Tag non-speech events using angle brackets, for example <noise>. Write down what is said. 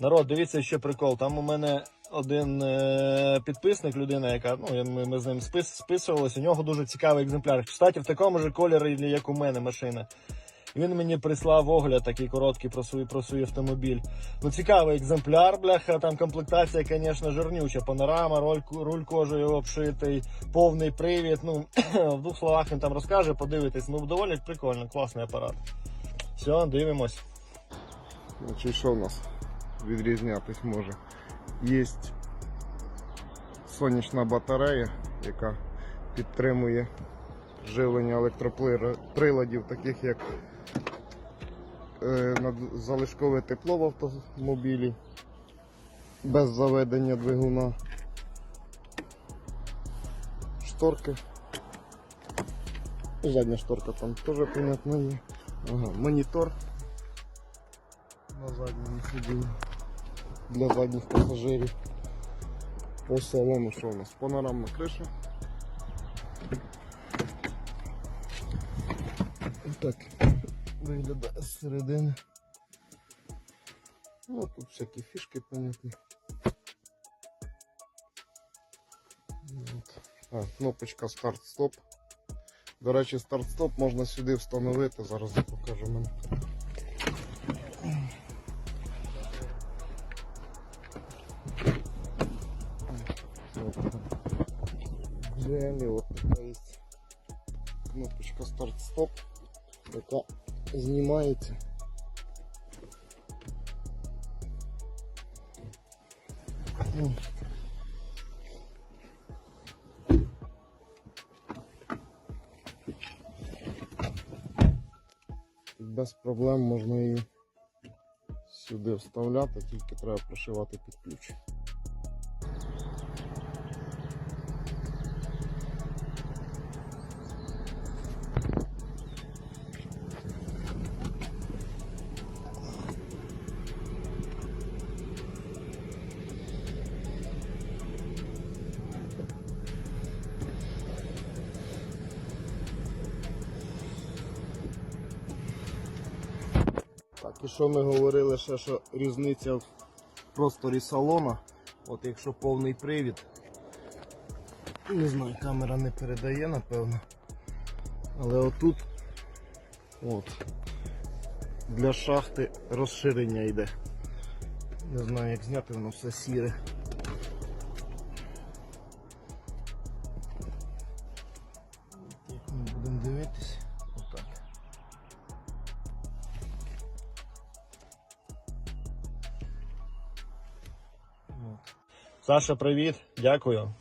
Народ, дивіться ще прикол. Там у мене один е, підписник, людина, яка ну ми, ми з ним спис, списувалися. У нього дуже цікавий екземпляр. Кстати, в такому ж кольорі, як у мене машина. Він мені прислав огляд такий короткий про свій, про свій автомобіль. Ну, цікавий екземпляр, бляха, там комплектація, звісно, жирнюча. Панорама, руль, руль кожею обшитий, повний привід. Ну, <clears throat> в двох словах він там розкаже, подивитись. Ну, доволі прикольно, класний апарат. Все, дивимось. Значить, що в нас відрізнятись може? Є сонячна батарея, яка підтримує живлення електроприладів, таких як е, залишкове тепло в автомобілі без заведення двигуна. Шторки. Задня шторка там теж понятно є. Ага, монітор на задньому сидінні для задніх пасажирів. По салону що у нас? Панорамна криша. Так виглядає зсередини. Ну, тут всякі фішки понятні. А, кнопочка старт-стоп. До речі, старт-стоп можна сюди встановити, зараз я покажу мене. Взагалі от така є кнопочка старт-стоп, яка знімається. Без проблем можна її сюди вставляти, тільки треба прошивати під ключ. Так, і що ми говорили ще, що різниця в просторі салона. От якщо повний привід, не знаю, камера не передає, напевно. Але отут от, для шахти розширення йде. Не знаю як зняти, воно все сіре. Як ми будемо дивитись, Саша, привіт, дякую.